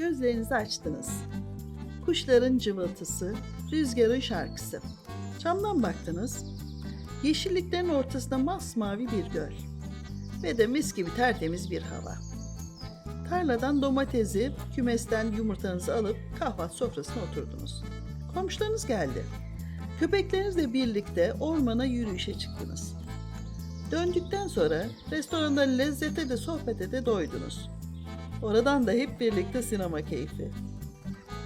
Gözlerinizi açtınız. Kuşların cıvıltısı, rüzgarın şarkısı. Camdan baktınız. Yeşilliklerin ortasında masmavi bir göl. Ve de mis gibi tertemiz bir hava. Tarladan domatesi, kümesten yumurtanızı alıp kahvaltı sofrasına oturdunuz. Komşularınız geldi. Köpeklerinizle birlikte ormana yürüyüşe çıktınız. Döndükten sonra restoranda lezzete de sohbete de doydunuz. Oradan da hep birlikte sinema keyfi.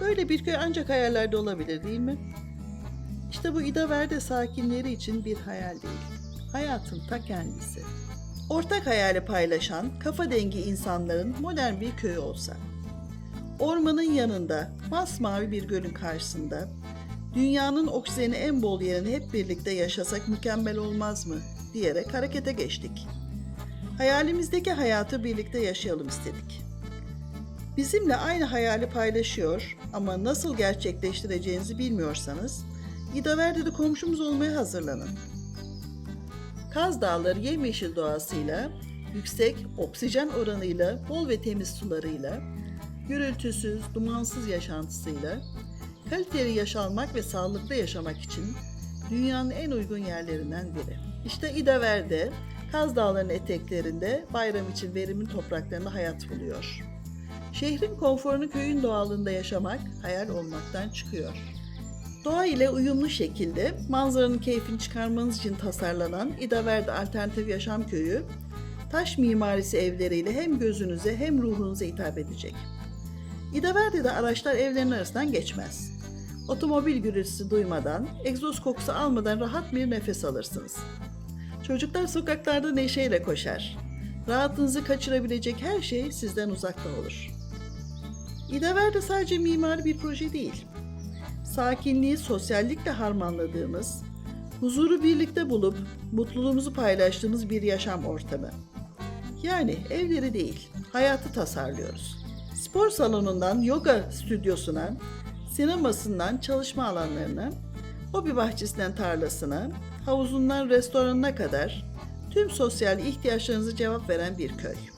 Böyle bir köy ancak hayallerde olabilir değil mi? İşte bu İdaverde sakinleri için bir hayal değil. Hayatın ta kendisi. Ortak hayali paylaşan, kafa dengi insanların modern bir köyü olsa. Ormanın yanında, masmavi bir gölün karşısında, dünyanın oksijeni en bol yerini hep birlikte yaşasak mükemmel olmaz mı diyerek harekete geçtik. Hayalimizdeki hayatı birlikte yaşayalım istedik. Bizimle aynı hayali paylaşıyor ama nasıl gerçekleştireceğinizi bilmiyorsanız İdaver'de de komşumuz olmaya hazırlanın. Kaz Dağları yemyeşil doğasıyla, yüksek oksijen oranıyla, bol ve temiz sularıyla, gürültüsüz, dumansız yaşantısıyla, kaliteli yaşanmak ve sağlıklı yaşamak için dünyanın en uygun yerlerinden biri. İşte İdaver'de, Kaz Dağları'nın eteklerinde bayram için verimin topraklarında hayat buluyor. Şehrin konforunu köyün doğalında yaşamak hayal olmaktan çıkıyor. Doğa ile uyumlu şekilde manzaranın keyfini çıkarmanız için tasarlanan İdaverde Alternatif Yaşam Köyü, taş mimarisi evleriyle hem gözünüze hem ruhunuza hitap edecek. İdaverde'de araçlar evlerin arasından geçmez. Otomobil gürültüsü duymadan, egzoz kokusu almadan rahat bir nefes alırsınız. Çocuklar sokaklarda neşeyle koşar. Rahatınızı kaçırabilecek her şey sizden uzakta olur. İdaverde sadece mimari bir proje değil, sakinliği sosyallikle harmanladığımız, huzuru birlikte bulup mutluluğumuzu paylaştığımız bir yaşam ortamı. Yani evleri değil, hayatı tasarlıyoruz. Spor salonundan yoga stüdyosuna, sinemasından çalışma alanlarına, hobi bahçesinden tarlasına, havuzundan restoranına kadar tüm sosyal ihtiyaçlarınızı cevap veren bir köy.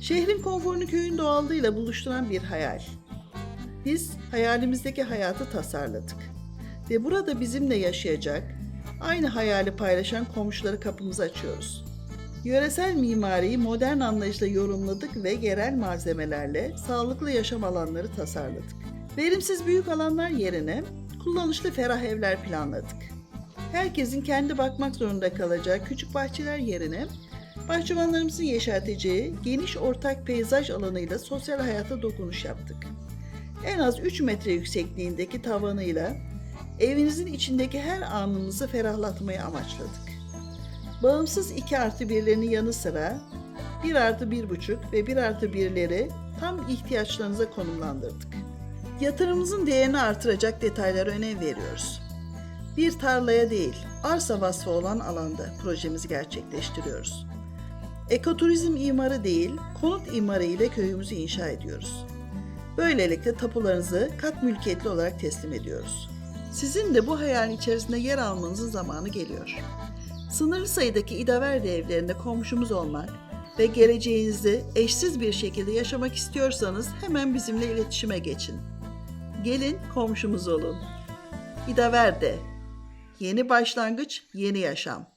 Şehrin konforunu köyün doğallığıyla buluşturan bir hayal. Biz hayalimizdeki hayatı tasarladık. Ve burada bizimle yaşayacak, aynı hayali paylaşan komşuları kapımızı açıyoruz. Yöresel mimariyi modern anlayışla yorumladık ve yerel malzemelerle sağlıklı yaşam alanları tasarladık. Verimsiz büyük alanlar yerine kullanışlı ferah evler planladık. Herkesin kendi bakmak zorunda kalacağı küçük bahçeler yerine bahçıvanlarımızın yeşerteceği geniş ortak peyzaj alanıyla sosyal hayata dokunuş yaptık en az 3 metre yüksekliğindeki tavanıyla evinizin içindeki her anınızı ferahlatmayı amaçladık. Bağımsız 2 artı 1'lerin yanı sıra 1 artı 1,5 ve 1 artı 1'leri tam ihtiyaçlarınıza konumlandırdık. Yatırımımızın değerini artıracak detaylara önem veriyoruz. Bir tarlaya değil, arsa vasfı olan alanda projemizi gerçekleştiriyoruz. Ekoturizm imarı değil, konut imarı ile köyümüzü inşa ediyoruz. Böylelikle tapularınızı kat mülkiyetli olarak teslim ediyoruz. Sizin de bu hayalin içerisinde yer almanızın zamanı geliyor. Sınırlı sayıdaki İdaverde evlerinde komşumuz olmak ve geleceğinizi eşsiz bir şekilde yaşamak istiyorsanız hemen bizimle iletişime geçin. Gelin komşumuz olun. İdaverde. Yeni başlangıç, yeni yaşam.